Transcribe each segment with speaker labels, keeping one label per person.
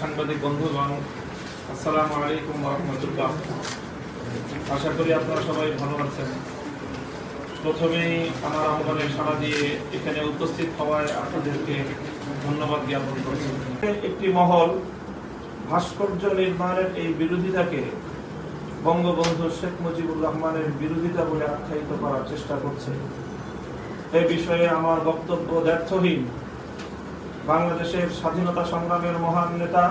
Speaker 1: সাংবাদিক বন্ধুগণ, আসসালামু আলাইকুম রহমতুল্লাহ। আশা করি আপনারা সবাই ভালো আছেন। প্রথমেই আমার আহ্বানে সাড়া দিয়ে এখানে উপস্থিত হওয়ায় আপনাদেরকে ধন্যবাদ জ্ঞাপন করছি। একটি মহল ভাস্কর্য নির্মাণের এই বিরোধিতাকে বঙ্গবন্ধু শেখ মুজিবুর রহমানের বিরোধিতা বলে আখ্যায়িত করার চেষ্টা করছে। এ বিষয়ে আমার বক্তব্য ব্যর্থহীন। বাংলাদেশের স্বাধীনতা সংগ্রামের মহান নেতা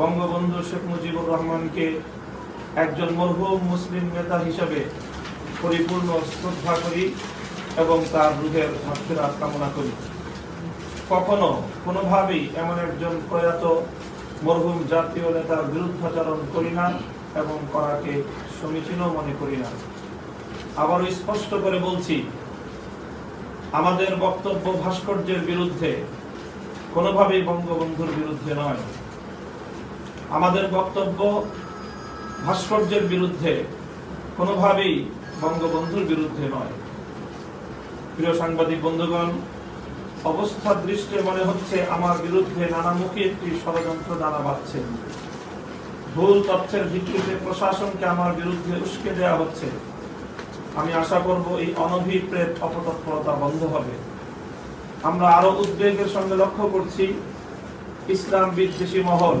Speaker 1: বঙ্গবন্ধু শেখ মুজিবুর রহমানকে একজন মরহুম মুসলিম নেতা হিসেবে পরিপূর্ণ শ্রদ্ধা করি এবং তার রুহের মাগফিরাত কামনা করি। কখনো কোনোভাবেই এমন একজন প্রয়াত মরহুম জাতীয় নেতার বিরুদ্ধাচরণ করি না এবং করাকে সমীচীনও মনে করি না। আবারও স্পষ্ট করে বলছি, আমাদের বক্তব্য ভাস্কর্যের বিরুদ্ধে কোনোভাবেই বঙ্গবন্ধুর বিরুদ্ধে নয়। আমাদের বক্তব্য ভাস্কর্যের বিরুদ্ধে, কোনোভাবেই বঙ্গবন্ধুর বিরুদ্ধে নয়। প্রিয় সাংবাদিক বন্ধুগণ অবস্থার দৃষ্টে মনে হচ্ছে আমার বিরুদ্ধে নানামুখী একটি ষড়যন্ত্র দানা বাঁধছে ভুল তথ্যের ভিত্তিতে প্রশাসনকে আমার বিরুদ্ধে উস্কে দেওয়া হচ্ছে। আমি আশা করব এই অনভিপ্রেত অপতৎপরতা বন্ধ হবে। আমরা আরও উদ্বেগের সঙ্গে লক্ষ্য করছি, ইসলাম বিদ্বেষী মহল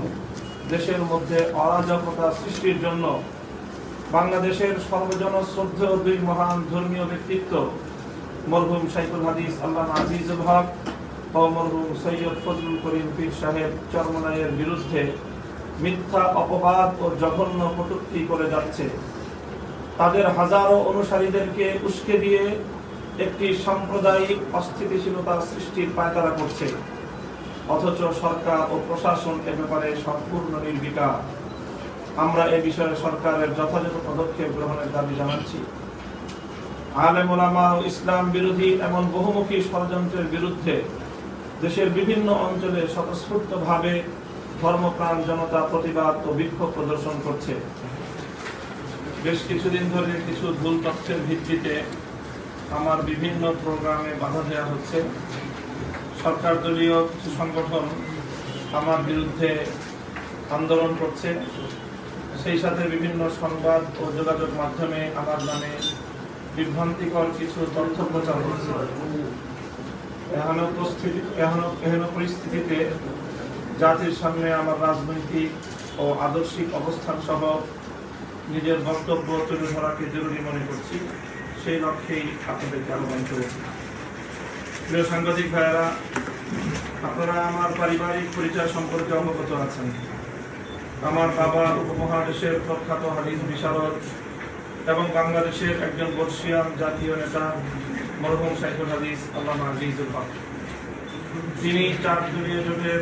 Speaker 1: দেশের মধ্যে অরাজকতা সৃষ্টির জন্য বাংলাদেশের সর্বজন শ্রদ্ধেয় দুই মহান ধর্মীয় ব্যক্তিত্ব, মরহুম শাইখুল হাদিস আল্লাহ আজিজুল হক ও মরহুম সৈয়দ ফজলুল করিম পীর সাহেব চরমনাইয়ের বিরুদ্ধে মিথ্যা অপবাদ ও জঘন্য কটূক্তি করে যাচ্ছে। তাদের হাজারো অনুসারীদেরকে উস্কে দিয়ে একটি সাম্প্রদায়িক অস্থিতিশীলতা সৃষ্টির পায়তারা করছে। অথচ সরকার ও প্রশাসন এ ব্যাপারে সম্পূর্ণ নির্বিকার। আমরা এ বিষয়ে সরকারের যথাযথ পদক্ষেপ গ্রহণের দাবি জানাচ্ছি। আলেম ইসলাম বিরোধী এমন বহুমুখী ষড়যন্ত্রের বিরুদ্ধে দেশের বিভিন্ন অঞ্চলে স্বতঃস্ফূর্তভাবে ধর্মপ্রাণ জনতা প্রতিবাদ ও বিক্ষোভ প্রদর্শন করছে। বেশ কিছুদিন ধরে কিছু ভুল তথ্যের ভিত্তিতে আমার বিভিন্ন প্রোগ্রামে বাধা দেওয়া হচ্ছে। সরকার দলীয় কিছু সংগঠন আমার বিরুদ্ধে আন্দোলন করছে। সেই সাথে বিভিন্ন সংবাদ ও যোগাযোগ মাধ্যমে আমার নামে বিভ্রান্তিকর কিছু তথ্য প্রচার করছে এহেন উপস্থিতি এহেন এহেন পরিস্থিতিতে জাতির সামনে আমার রাজনৈতিক ও আদর্শিক অবস্থান সহ নিজের বক্তব্য তুলে ধরাকে জরুরি মনে করছি। সেই লক্ষ্যেই আপনাদেরকে আহ্বান করেছি প্রিয় সাংবাদিক ভাইয়েরা, আপনারা আমার পারিবারিক পরিচয় সম্পর্কে অবগত আছেন। আমার বাবা উপমহাদেশের প্রখ্যাত হাদিস বিশারদ এবং বাংলাদেশের একজন বর্ষিয়ান জাতীয় নেতা মরহুম সাইফুল হাদিস আল্লাহ আজিজুল হক। তিনি চার দলীয় জোটের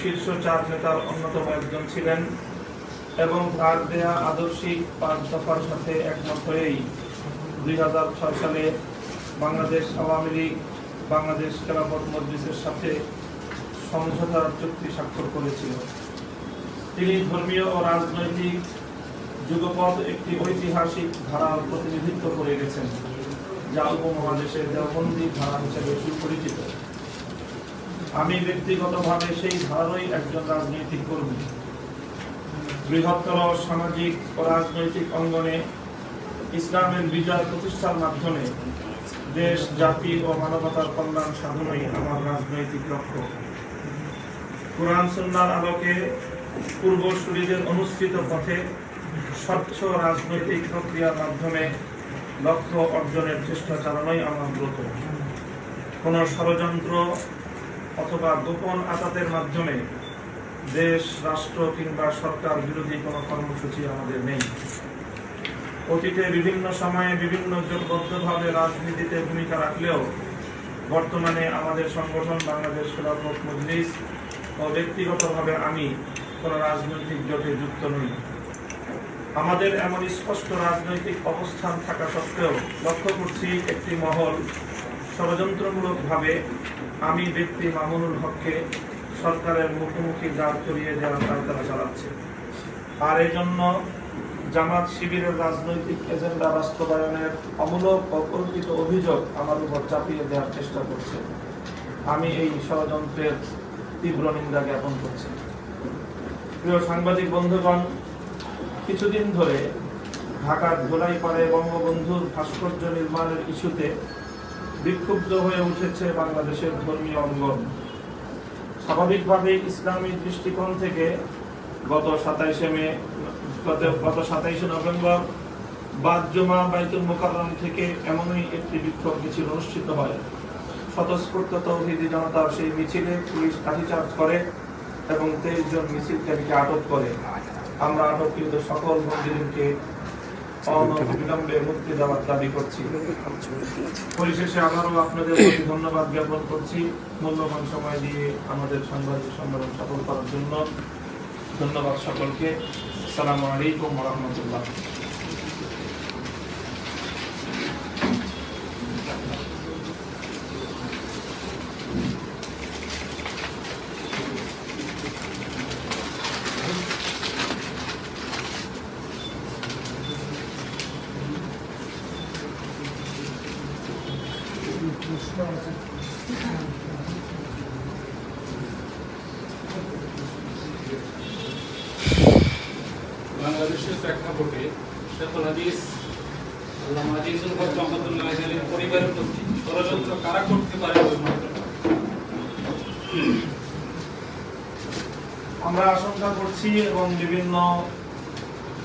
Speaker 1: শীর্ষ চার নেতার অন্যতম একজন ছিলেন এবং তার দেয়া আদর্শিক পাঁচ দফার সাথে একমত হয়েই দুই হাজার ছয় সালে বাংলাদেশ আওয়ামী লীগ বাংলাদেশ খেলাফত মজলিসের সাথে সমঝোতার চুক্তি স্বাক্ষর করেছিল। তিনি ধর্মীয় ও রাজনৈতিক যুগপথ একটি ঐতিহাসিক ধারার প্রতিনিধিত্ব করে গেছেন, যা উপমহাদেশের দেওবন্দি ধারা হিসেবে সুপরিচিত। আমি ব্যক্তিগতভাবে সেই ধারারই একজন রাজনৈতিক কর্মী। বৃহত্তর সামাজিক ও রাজনৈতিক অঙ্গনে ইসলামের বিজয় প্রতিষ্ঠার মাধ্যমে দেশ, জাতি ও মানবতার কল্যাণ সাধনই আমার রাজনৈতিক লক্ষ্য। কোরআন সন্ন্যার আলোকে পূর্বসূরীদের অনুষ্ঠিত পথে স্বচ্ছ রাজনৈতিক প্রক্রিয়ার মাধ্যমে লক্ষ্য অর্জনের চেষ্টা চালানোই আমার ব্রত। কোন ষড়যন্ত্র অথবা গোপন আতাতের মাধ্যমে দেশ, রাষ্ট্র কিংবা সরকার বিরোধী কোনো কর্মসূচি আমাদের নেই। অতীতে বিভিন্ন সময়ে বিভিন্ন জোটবদ্ধভাবে রাজনীতিতে ভূমিকা রাখলেও বর্তমানে আমাদের সংগঠন বাংলাদেশ খেলাফত মজলিস ও ব্যক্তিগতভাবে আমি কোনো রাজনৈতিক জোটে যুক্ত নই। আমাদের এমন স্পষ্ট রাজনৈতিক অবস্থান থাকা সত্ত্বেও লক্ষ্য করছি একটি মহল ষড়যন্ত্রমূলকভাবে আমি ব্যক্তি মামুনুল হককে সরকারের মুখোমুখি দাঁড় করিয়ে দেওয়ার তারা চালাচ্ছে। আর এই জন্য জামাত শিবিরের রাজনৈতিক এজেন্ডা বাস্তবায়নের অমূলক অকল্পিত অভিযোগ আমার উপর চাপিয়ে দেওয়ার চেষ্টা করছে। আমি এই ষড়যন্ত্রের তীব্র নিন্দা জ্ঞাপন করছি। প্রিয় সাংবাদিক বন্ধুগণ, কিছুদিন ধরে ঢাকার ধোলাইপাড়ে বঙ্গবন্ধুর ভাস্কর্য নির্মাণের ইস্যুতে বিক্ষুব্ধ হয়ে উঠেছে বাংলাদেশের ধর্মীয় অঙ্গন। স্বাভাবিকভাবে ইসলামী দৃষ্টিকোণ থেকে গত সাতাইশে মে গত গত সাতাইশে নভেম্বর বাদ জমা বাইতুল মোকাররম থেকে এমনই একটি বিক্ষোভ মিছিল অনুষ্ঠিত হয়। স্বতঃস্ফূর্ত তৌহিদি জনতার সেই মিছিলে পুলিশ লাঠিচার্জ করে এবং তেইশ জন মিছিলকারীকে আটক করে। আমরা আটককৃত সকল বন্দীদেরকে অনবিলম্বে মুক্তি দেওয়ার দাবি করছি। পরিশেষে আবারও আপনাদের প্রতি ধন্যবাদ জ্ঞাপন করছি। মূল্যবান সময় দিয়ে আমাদের সাংবাদিক সম্মেলন সফল করার জন্য। ধন্যবাদ সকলকে। আসসালামু আলাইকুম রহমতুল্লাহ
Speaker 2: শেখুল হাদিস আল্লামা আজিজুল হক রহমতুল্লাহ পরিবারের প্রতি ষড়যন্ত্র কারা করতে পারে?
Speaker 1: আমরা আশঙ্কা করছি এবং বিভিন্ন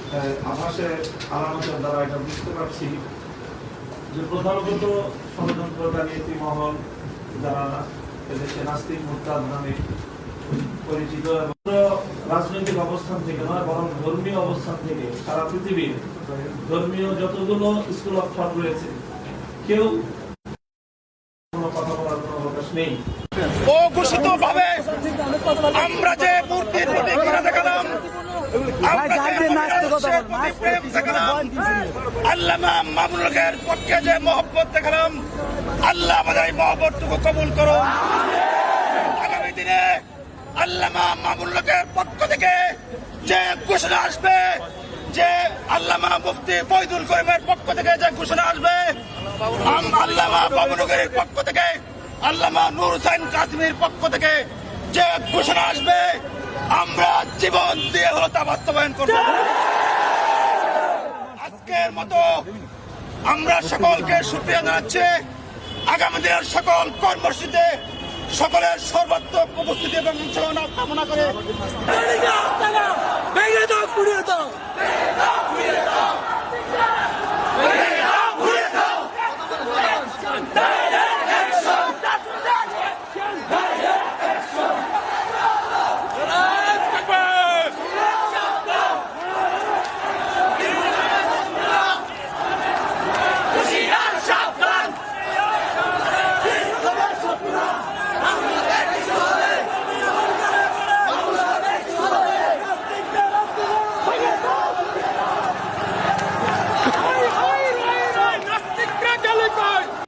Speaker 1: আহ, আভাসে আলামতের দ্বারা এটা বুঝতে পারছি যে প্রধানত ষড়যন্ত্রকারী মহল যারা এদেশে নাস্তিক মুক্তাদ নামে পরিচিত এবং রাজনৈতিক অবস্থান থেকে নয় বরং ধর্মীয় অবস্থান থেকে সারা পৃথিবীর ধর্মীয় যতগুলো স্কুল অফ থট রয়েছে কেউ কোনো কথা বলার কোনো অবকাশ নেই।
Speaker 3: অঘোষিত ভাবে আমরা যে মূর্তির প্রতি ঘৃণা দেখালাম আল্লামা পক্ষে যে মহব্বত দেখালাম আল্লাহ আমাদের এই মহব্বতটুকু কবুল করো আগামী দিনে আল্লামা মামুনুলের পক্ষ থেকে যে ঘোষণা আসবে, যে আল্লামা মুফতি ফয়দুল করিমের পক্ষ থেকে যে ঘোষণা আসবে আল্লামা বাবুনগরের পক্ষ থেকে, আল্লামা নূর হোসেন কাশ্মীর পক্ষ থেকে যে ঘোষণা আসবে, আমরা জীবন দিয়ে হলো তা বাস্তবায়ন করব। আজকের মতো আমরা সকলকে সুপ্রিয়া জানাচ্ছি। আগামী দিনের সকল কর্মসূচিতে সকলের সর্বাত্মক উপস্থিতি এবং অংশগ্রহণ কামনা করে দাও পুড়িয়ে দাও।